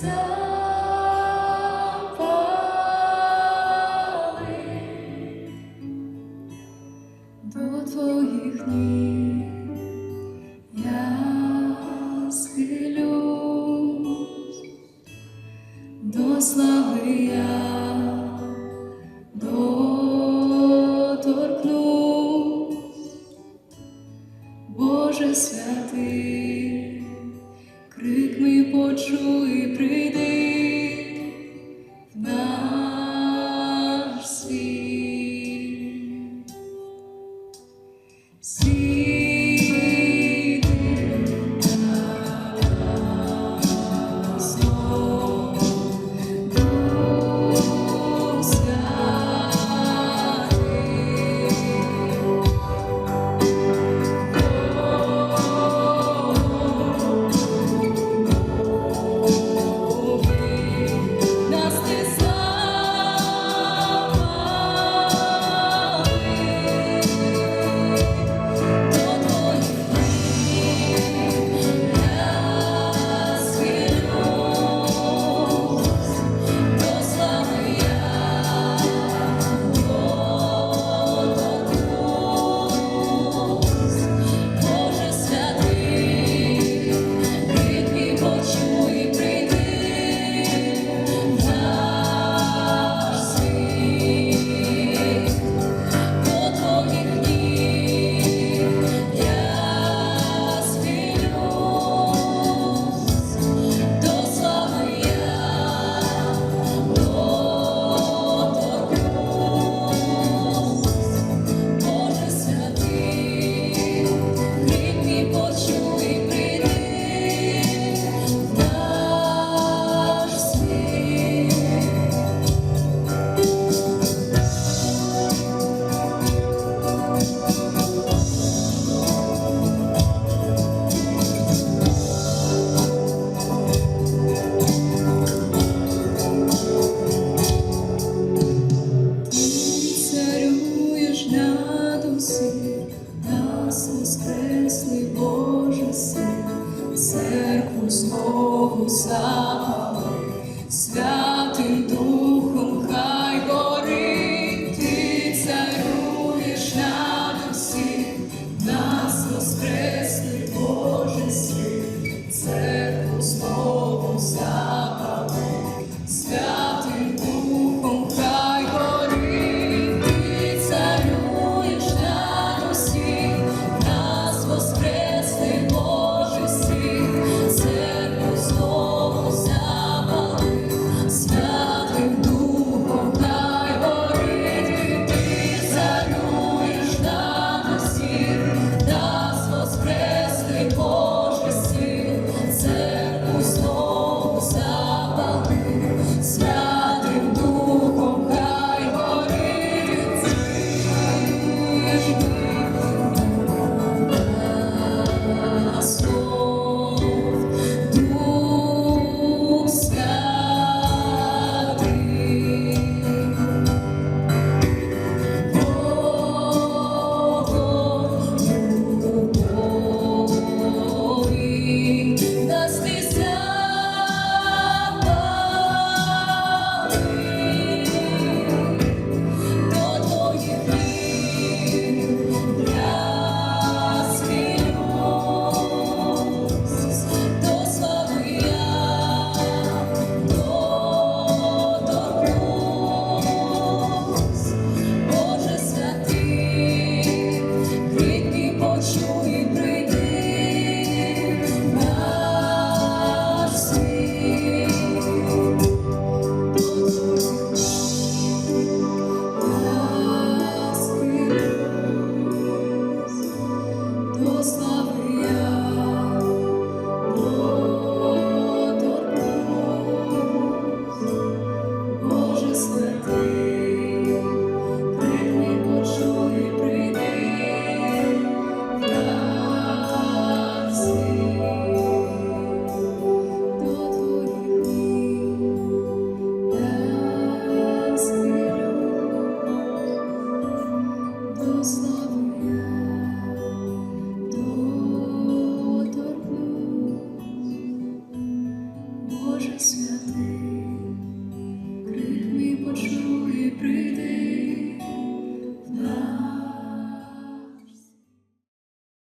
запали до твоїх ніг слави я почуй, прийди в наш світ. слави, святим Духом хай горить, ти царюєш над усім, нас воскресний Боже світ, це знову слава.